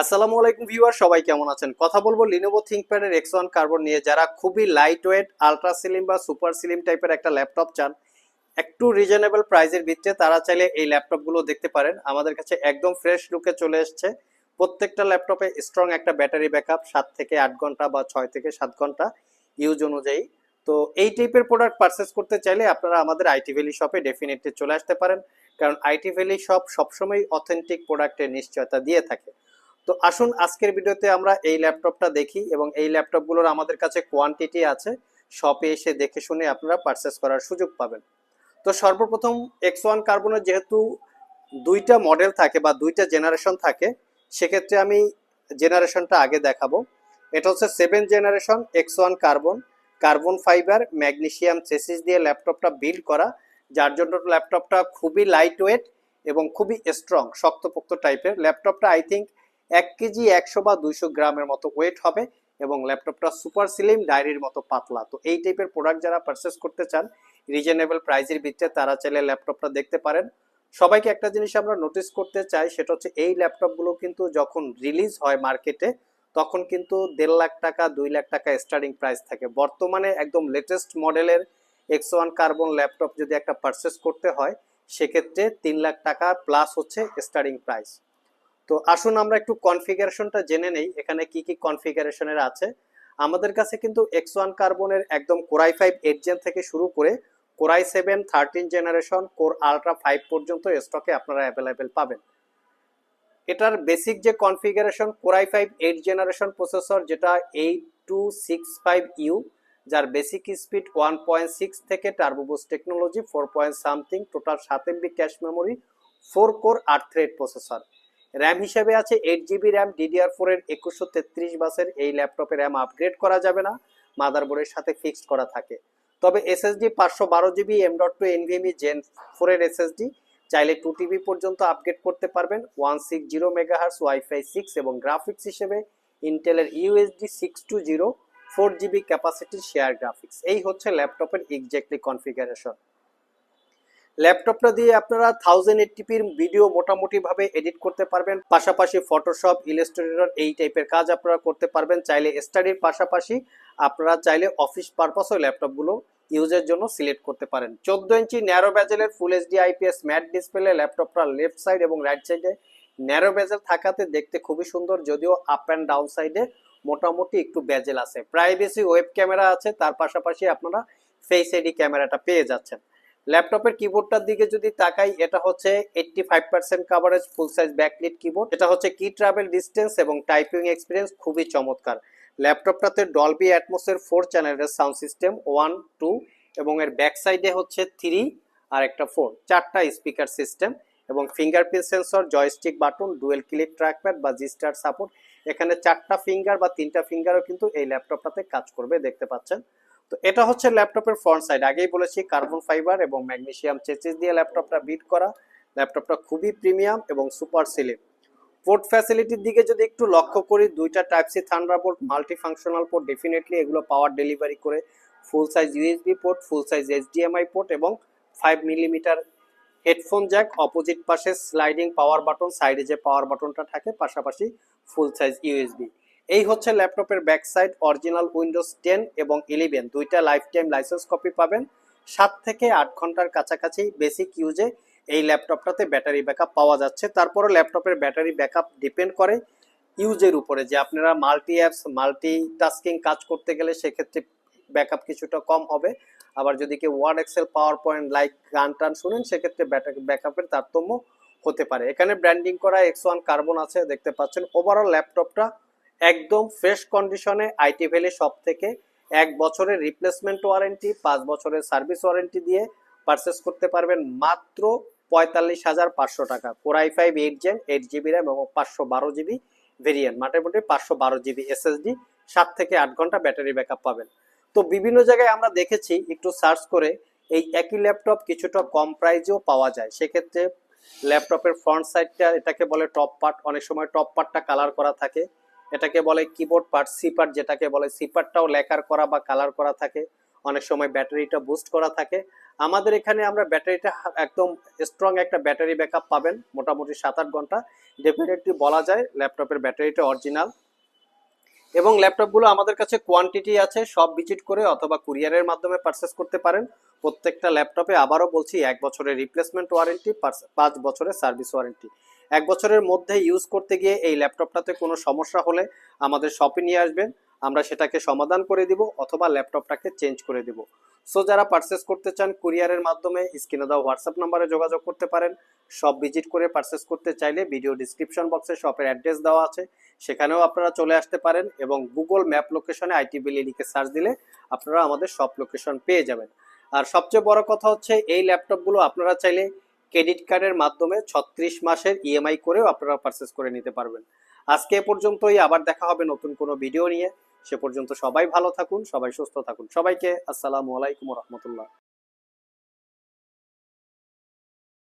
আসসালামু আলাইকুম ভিউয়ার, সবাই কেমন আছেন? কথা বলব লিনোভো থিঙ্কপ্যাডের এক্স ওয়ান কার্বন নিয়ে। যারা খুবই লাইট ওয়েট আলট্রা স্লিম বা সুপার স্লিম টাইপের একটা ল্যাপটপ চান, একটু রিজনেবল প্রাইজের ভিত্তিতে তারা চাইলে এই ল্যাপটপগুলো দেখতে পারেন। আমাদের কাছে একদম ফ্রেশ লুকে চলে এসছে। প্রত্যেকটা ল্যাপটপে স্ট্রং একটা ব্যাটারি ব্যাকআপ সাত থেকে আট ঘণ্টা বা ছয় থেকে সাত ঘণ্টা ইউজ অনুযায়ী। তো এই টাইপের প্রোডাক্ট পারচেস করতে চাইলে আপনারা আমাদের আইটি ভ্যালি শপে ডেফিনেটলি চলে আসতে পারেন। কারণ আইটি ভ্যালি শপ সবসময় অথেন্টিক প্রোডাক্টের নিশ্চয়তা দিয়ে থাকে। তো আসুন আজকের ভিডিওতে আমরা এই ল্যাপটপটা দেখি এবং এই ল্যাপটপগুলোর আমাদের কাছে কোয়ান্টিটি আছে। শপে এসে দেখে শুনে আপনারা পারচেস করার সুযোগ পাবেন। তো সর্বপ্রথম এক্স ওয়ান কার্বনের যেহেতু দুইটা মডেল থাকে বা দুইটা জেনারেশন থাকে, সেক্ষেত্রে আমি জেনারেশনটা আগে দেখাবো। এটা হচ্ছে seven generation X one carbon carbon fibre magnesium chassis দিয়ে ল্যাপটপটা বিল্ড করা, যার জন্য ল্যাপটপটা খুবই লাইট ওয়েট এবং খুবই স্ট্রং শক্তপোক্ত টাইপের ল্যাপটপটা আই থিঙ্ক এক কেজি একশো বা দুইশো গ্রামের মতো ওয়েট হবে এবং ল্যাপটপটা সুপার স্লিম ডায়েরির মতো পাতলা। তো এই টাইপের প্রোডাক্ট যারা পারচেস করতে চান রিজনেবল প্রাইসের ভিত্তিতে তারা চাইলে ল্যাপটপটা দেখতে পারেন। সবাইকে একটা জিনিস আমরা নোটিস করতে চাই, সেটা হচ্ছে এই ল্যাপটপগুলো কিন্তু যখন রিলিজ হয় মার্কেটে তখন কিন্তু দেড় লাখ টাকা, দুই লাখ টাকা স্টার্টিং প্রাইস থাকে। বর্তমানে একদম লেটেস্ট মডেলের এক্স ওয়ান কার্বন ল্যাপটপ যদি একটা পারচেস করতে হয়, সেক্ষেত্রে তিন লাখ টাকা প্লাস হচ্ছে স্টার্টিং প্রাইস তো আসুন আমরা একটু কনফিগারেশনটা জেনে নেই, এখানে কি কি কনফিগারেশনের আছে। আমাদের কাছে কিন্তু এক্স ওয়ান কার্বনের একদম কোরাই ফাইভ এইট জেন থেকে শুরু করে core i seven thirteen generation core ultra five পর্যন্ত স্টকে আপনারা অ্যাভেলেবেল পাবেন। এটার বেসিক যে configuration core i five eight generation processor যেটা eight two six five U যার basic speed one point six থেকে turbo boost technology four point something total সাত MB cache memory four core আট thread processor RAM হিসেবে আছে eight GB RAM DDR four এর একুশশো তেত্রিশ বাসের এই ল্যাপটপে র্যাম আপগ্রেড করা যাবে না মাদারবোর্ডের সাথে ফিক্সড করা থাকে। তবে এসএসডি পাঁচশো বারো GB M dot two NVMe gen four এর এসএসডি চাইলে টু টিবি পর্যন্ত আপগ্রেড করতে পারবেন one six zero megahertz WiFi six এবং গ্রাফিক্স হিসেবে ইন্টেলের UHD six two zero four GB ক্যাপাসিটির shared graphics এই হচ্ছে ল্যাপটপের এক্স্যাক্টলি কনফিগারেশন ল্যাপটপটা দিয়ে আপনারা থাউজেন্ড এইটটিপির ভিডিও মোটামুটিভাবে এডিট করতে পারবেন। পাশাপাশি ফটোশপ ইলাস্ট্রেটর এই টাইপের কাজ আপনারা করতে পারবেন। চাইলে স্টাডির পাশাপাশি আপনারা চাইলে অফিস পারপাসও ল্যাপটপগুলো ইউজের জন্য সিলেক্ট করতে পারেন। চোদ্দ ইঞ্চি narrow ব্যাজেলের full HD IPS matte display ল্যাপটপটা লেফট সাইড এবং রাইট সাইডে ন্যারো ব্যাজেল থাকাতে দেখতে খুবই সুন্দর, যদিও আপ অ্যান্ড ডাউন সাইডে মোটামুটি একটু ব্যাজেল আছে। প্রাইভেসি ওয়েব ক্যামেরা আছে, তার পাশাপাশি আপনারা ফেস এডি ক্যামেরাটা পেয়ে যাচ্ছেন। ল্যাপটপের কিবোর্ডটার দিকে যদি তাকাই, এটা হচ্ছে eighty five percent coverage full size backlit keyboard এটা হচ্ছে কি ট্রাভেল ডিস্টেন্স এবং টাইপিং এক্সপিরিয়েন্স খুবই চমৎকার। ল্যাপটপটাতে ডলবি অ্যাটমোসের ফোর চ্যানেলের সাউন্ড সিস্টেম ওয়ান টু এবং এর ব্যাক সাইডে হচ্ছে থ্রি আর একটা ফোর চারটা স্পিকার সিস্টেম এবং fingerprint sensor joystick button dual click trackpad বা জিস্টার সাপোর্ট এখানে চারটা ফিঙ্গার বা তিনটা ফিঙ্গারও কিন্তু এই ল্যাপটপটাতে কাজ করবে, দেখতে পাচ্ছেন। তো এটা হচ্ছে ল্যাপটপের ফ্রন্ট সাইড আগেই বলেছি কার্বন ফাইবার এবং ম্যাগনেশিয়াম চেচিস দিয়ে ল্যাপটপটা বিট করা। ল্যাপটপটা খুবই প্রিমিয়াম এবং সুপার সিলিম পোর্ট ফ্যাসিলিটির দিকে যদি একটু লক্ষ্য করি, দুইটা type C Thunderbolt multi functional port definitely এগুলো পাওয়ার ডেলিভারি করে full size USB port full size HDMI port এবং five millimetre headphone jack opposite পাশে স্লাইডিং পাওয়ার বাটন সাইডে যে পাওয়ার বাটনটা থাকে, পাশাপাশি ফুল সাইজ ইউএসবি এই হচ্ছে ল্যাপটপের back side original Windows ten এবং ইলেভেন। দুইটা লাইফ টাইম লাইসেন্স কপি পাবেন। সাত থেকে আট ঘণ্টার কাছাকাছি বেসিক ইউজে এই ল্যাপটপটাতে ব্যাটারি ব্যাকআপ পাওয়া যাচ্ছে। তারপরে ল্যাপটপের ব্যাটারি ব্যাকআপ ডিপেন্ড করে ইউজের উপরে যে আপনারা মাল্টি অ্যাপস মাল্টি টাস্কিং কাজ করতে গেলে সেক্ষেত্রে ব্যাকআপ কিছুটা কম হবে। আবার যদি কেউ Word Excel PowerPoint like গান টান শুনেন, সেক্ষেত্রে ব্যাটারি ব্যাকআপের তারতম্য হতে পারে। এখানে ব্র্যান্ডিং করা এক্স ওয়ান কার্বন আছে, দেখতে পাচ্ছেন। ওভারঅল ল্যাপটপটা একদম ফ্রেশ কন্ডিশনে আইটি ভ্যালি সব থেকে এক বছরের রিপ্লেসমেন্ট ওয়ারেন্টি পাঁচ বছরের সার্ভিস ওয়ারেন্টি দিয়ে পারচেস করতে পারবেন মাত্র পঁয়তাল্লিশ হাজার পাঁচশো টাকা। Core i five eight gen eight GB RAM এবং পাঁচশো বারো জিবি ভেরিয়েন্ট মোটামুটি পাঁচশো বারো জিবি এসএসডি সাত থেকে আট ঘণ্টা ব্যাটারি ব্যাকআপ পাবেন। তো বিভিন্ন জায়গায় আমরা দেখেছি, একটু সার্চ করে এই একই ল্যাপটপ কিছুটা কম প্রাইজেও পাওয়া যায়। সেক্ষেত্রে ল্যাপটপের ফ্রন্ট সাইডটা এটাকে বলে টপ পার্ট অনেক সময় টপ পার্টটা কালার করা থাকে। এটাকে বলে কিবোর্ড পার্ট সিপার যেটাকে বলে সিপারটাও লেখার করা বা কালার করা থাকে। অনেক সময় ব্যাটারিটা বুস্ট করা থাকে। আমাদের এখানে আমরা ব্যাটারিটা একদম স্ট্রং একটা ব্যাটারি ব্যাকআপ পাবেন, মোটামুটি সাত আট ঘণ্টা। ডেফিনেটলি বলা যায় ল্যাপটপের ব্যাটারিটা অরিজিনাল এবং ল্যাপটপগুলো আমাদের কাছে কোয়ান্টিটি আছে, সব ভিজিট করে অথবা কুরিয়ারের মাধ্যমে পারচেস করতে পারেন। প্রত্যেকটা ল্যাপটপে আবারও বলছি, এক বছরের রিপ্লেসমেন্ট ওয়ারেন্টি পাঁচ বছরের সার্ভিস ওয়ারেন্টি এক বছরের মধ্যে ইউজ করতে গিয়ে এই ল্যাপটপটাতে কোনো সমস্যা হলে আমাদের শপে নিয়ে আসবেন। আমরা সেটাকে সমাধান করে দিব অথবা ল্যাপটপটাকে চেঞ্জ করে দিব। সো যারা পারচেস করতে চান কুরিয়ারের মাধ্যমে স্ক্রিনে দেওয়া হোয়াটসঅ্যাপ নাম্বারে যোগাযোগ করতে পারেন। সব ভিজিট করে পারচেস করতে চাইলে ভিডিও ডিসক্রিপশন বক্সে শপের অ্যাড্রেস দেওয়া আছে। সেখানেও আপনারা চলে আসতে পারেন এবং গুগল ম্যাপ লোকেশনে আইটি বিলি লিখে সার্চ দিলে আপনারা আমাদের সব লোকেশন পেয়ে যাবেন। আর সবচেয়ে বড় কথা হচ্ছে, এই ল্যাপটপগুলো আপনারা চাইলে ক্রেডিট কার্ডের মাধ্যমে ছত্রিশ মাসের ইএমআই করেও আপনারা পারচেস করে নিতে পারবেন। আজকে এ পর্যন্তই, আবার দেখা হবে নতুন কোনো ভিডিও নিয়ে। সে পর্যন্ত সবাই ভালো থাকুন, সবাই সুস্থ থাকুন। সবাইকে আসসালামু আলাইকুম রহমতুল্লাহ।